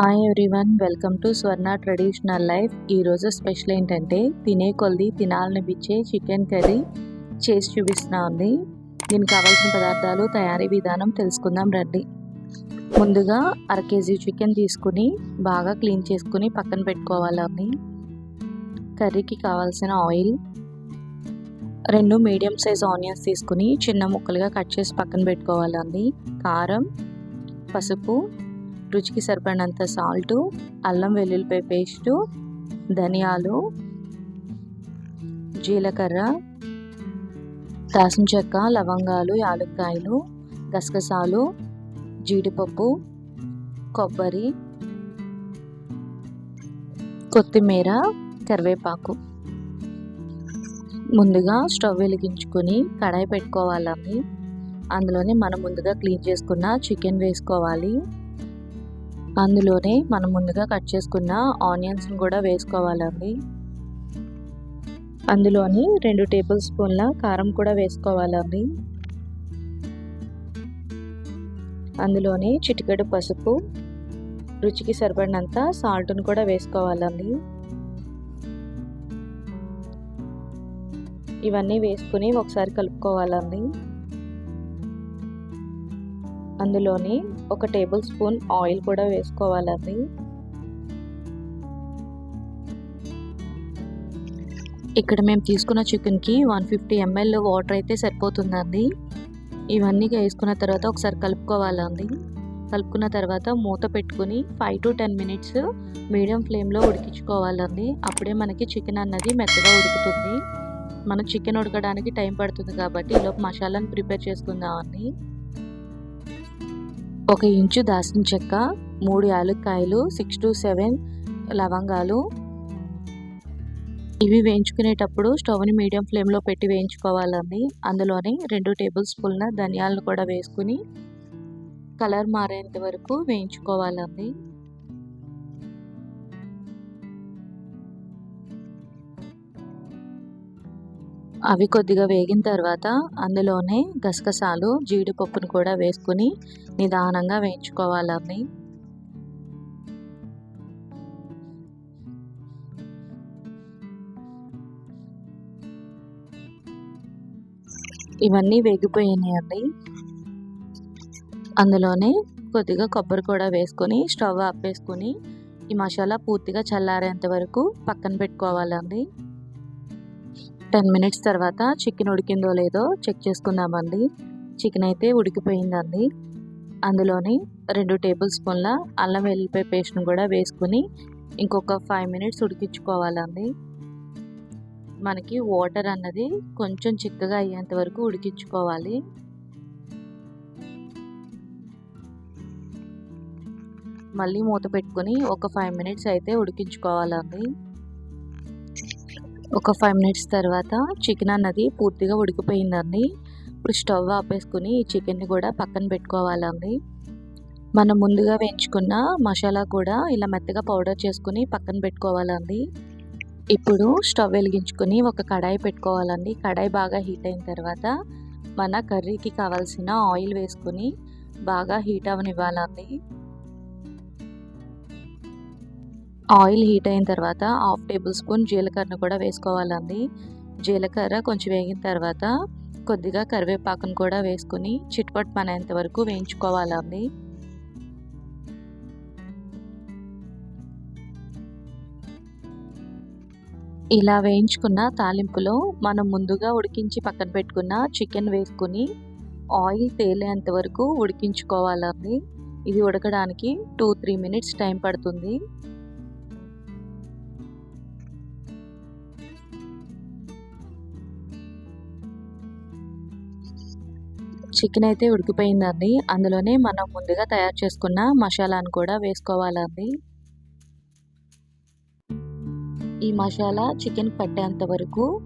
Hi everyone welcome to Swarna traditional life ఈరోజు special ఏంటంటే తినే కొద్ది తినాలనిపించే చికెన్ కర్రీ చేసి చూపిస్తున్నా ఉంది. దీనికి కావాల్సిన పదార్థాలు తయారీ విధానం తెలుసుకుందాం రండి. ముందుగా అర కేజీ చికెన్ తీసుకుని బాగా క్లీన్ చేసుకుని పక్కన పెట్టుకోవాలని కర్రీకి కావాల్సిన ఆయిల్ రెండు మీడియం సైజ్ ఆనియన్స్ తీసుకుని చిన్న ముక్కలుగా కట్ చేసి పక్కన పెట్టుకోవాలండి కారం పసుపు రుచికి సరిపడినంత సాల్టు అల్లం వెల్లుల్లిపాయ పేస్టు ధనియాలు జీలకర్ర దాసిన చెక్క లవంగాలు యాలక్కాయలు గసగసాలు జీడిపప్పు కొబ్బరి కొత్తిమీర కరివేపాకు. ముందుగా స్టవ్ వెలిగించుకొని కడాయి పెట్టుకోవాలని అందులోనే మనం ముందుగా క్లీన్ చేసుకున్న చికెన్ వేసుకోవాలి. అందులోనే మనం ముందుగా కట్ చేసుకున్న ఆనియన్స్ని కూడా వేసుకోవాలండి. అందులోని రెండు టేబుల్ స్పూన్ల కారం కూడా వేసుకోవాలండి. అందులోనే చిటికెడు పసుపు రుచికి సరిపడినంత సాల్ట్ను కూడా వేసుకోవాలండి. ఇవన్నీ వేసుకుని ఒకసారి కలుపుకోవాలండి. అందులోని ఒక టేబుల్ స్పూన్ ఆయిల్ కూడా వేసుకోవాలండి. ఇక్కడ మేము తీసుకున్న చికెన్కి వన్ ఫిఫ్టీ ఎంఎల్ వాటర్ అయితే సరిపోతుందండి. ఇవన్నీ వేసుకున్న తర్వాత ఒకసారి కలుపుకోవాలండి. కలుపుకున్న తర్వాత మూత పెట్టుకుని five to ten minutes medium ఫ్లేమ్లో ఉడికించుకోవాలండి. అప్పుడే మనకి చికెన్ అన్నది మెత్తగా ఉడుకుతుంది. మనం చికెన్ ఉడకడానికి టైం పడుతుంది కాబట్టి ఈలోపు మసాలాను ప్రిపేర్ చేసుకుందామండి. ఒక ఇంచు దాసిన చెక్క మూడు యాలక్కాయలు సిక్స్ టు సెవెన్ లవంగాలు. ఇవి వేయించుకునేటప్పుడు స్టవ్ని మీడియం ఫ్లేమ్లో పెట్టి వేయించుకోవాలండి. అందులోని రెండు టేబుల్ స్పూన్ల ధనియాలను కూడా వేసుకుని కలర్ మారేంత వరకు వేయించుకోవాలండి. అవి కొద్దిగా వేగిన తర్వాత అందులోనే గసగసాలు జీడిపప్పును కూడా వేసుకుని నిదానంగా వేయించుకోవాలండి ఇవన్నీ వేగిపోయినాయండి అందులోనే కొద్దిగా కొబ్బరి కూడా వేసుకొని స్టవ్ ఆపేసుకొని ఈ మసాలా పూర్తిగా చల్లారేంత వరకు పక్కన పెట్టుకోవాలండి టెన్ మినిట్స్ తర్వాత చికెన్ ఉడికిందో లేదో చెక్ చేసుకుందామండి. చికెన్ అయితే ఉడికిపోయిందండి. అందులోని రెండు టేబుల్ స్పూన్ల అల్లం వెల్లిపాయ పేస్ట్ను కూడా వేసుకుని ఇంకొక ఫైవ్ మినిట్స్ ఉడికించుకోవాలండి. మనకి వాటర్ అన్నది కొంచెం చిక్కగా అయ్యేంత వరకు ఉడికించుకోవాలి. మళ్ళీ మూత పెట్టుకొని ఒక ఫైవ్ మినిట్స్ అయితే ఉడికించుకోవాలండి. ఒక ఫైవ్ మినిట్స్ తర్వాత చికెన్ అన్నది పూర్తిగా ఉడికిపోయిందండి. ఇప్పుడు స్టవ్ ఆపేసుకుని ఈ చికెన్ని కూడా పక్కన పెట్టుకోవాలండి. మనం ముందుగా వేయించుకున్న మసాలా కూడా ఇలా మెత్తగా పౌడర్ చేసుకుని పక్కన పెట్టుకోవాలండి. ఇప్పుడు స్టవ్ వెలిగించుకుని ఒక కడాయి పెట్టుకోవాలండి. కడాయి బాగా హీట్ అయిన తర్వాత మన కర్రీకి కావాల్సిన ఆయిల్ వేసుకుని బాగా హీట్ అవనివ్వాలండి. ఆయిల్ హీట్ అయిన తర్వాత హాఫ్ టేబుల్ స్పూన్ జీలకర్రను కూడా వేసుకోవాలండి. జీలకర్ర కొంచెం వేగిన తర్వాత కొద్దిగా కరివేపాకును కూడా వేసుకుని చిట్పట్ పనేంత వరకు వేయించుకోవాలండి. ఇలా వేయించుకున్న తాలింపులో మనం ముందుగా ఉడికించి పక్కన పెట్టుకున్న చికెన్ వేసుకుని ఆయిల్ తేలేంత వరకు ఉడికించుకోవాలండి. ఇది ఉడకడానికి టూ త్రీ మినిట్స్ టైం పడుతుంది. చికెన్ అయితే ఉడికిపోయిందండి. అందులోనే మనం ముందుగా తయారు చేసుకున్న మసాలాను కూడా వేసుకోవాలండి. ఈ మసాలా చికెన్ పట్టేంత వరకు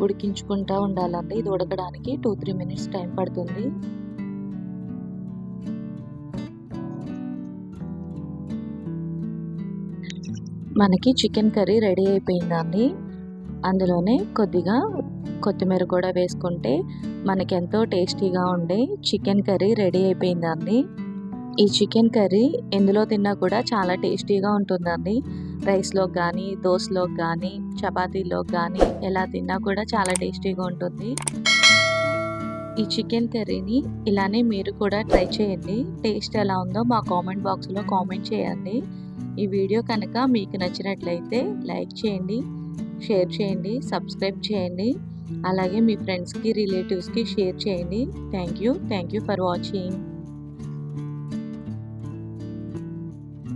ఉడికించుకుంటూ ఉండాలండి. ఇది ఉడకడానికి టూ త్రీ మినిట్స్ టైం పడుతుంది. మనకి చికెన్ కర్రీ రెడీ అయిపోయిందండి. అందులోనే కొద్దిగా కొత్తిమీర కూడా వేసుకుంటే మనకెంతో టేస్టీగా ఉండే చికెన్ కర్రీ రెడీ అయిపోయిందండి. ఈ చికెన్ కర్రీ ఎందులో తిన్నా కూడా చాలా టేస్టీగా ఉంటుందండి. రైస్లో కానీ దోశలోకి కానీ చపాతీలోకి కానీ ఎలా తిన్నా కూడా చాలా టేస్టీగా ఉంటుంది. ఈ చికెన్ కర్రీని ఇలానే మీరు కూడా ట్రై చేయండి. టేస్ట్ ఎలా ఉందో మా కామెంట్ బాక్స్లో కామెంట్ చేయండి. ఈ వీడియో కనుక మీకు నచ్చినట్లయితే లైక్ చేయండి షేర్ చేయండి సబ్స్క్రైబ్ చేయండి. అలాగే మీ ఫ్రెండ్స్కి రిలేటివ్స్కి షేర్ చేయండి. Thank you thank you for watching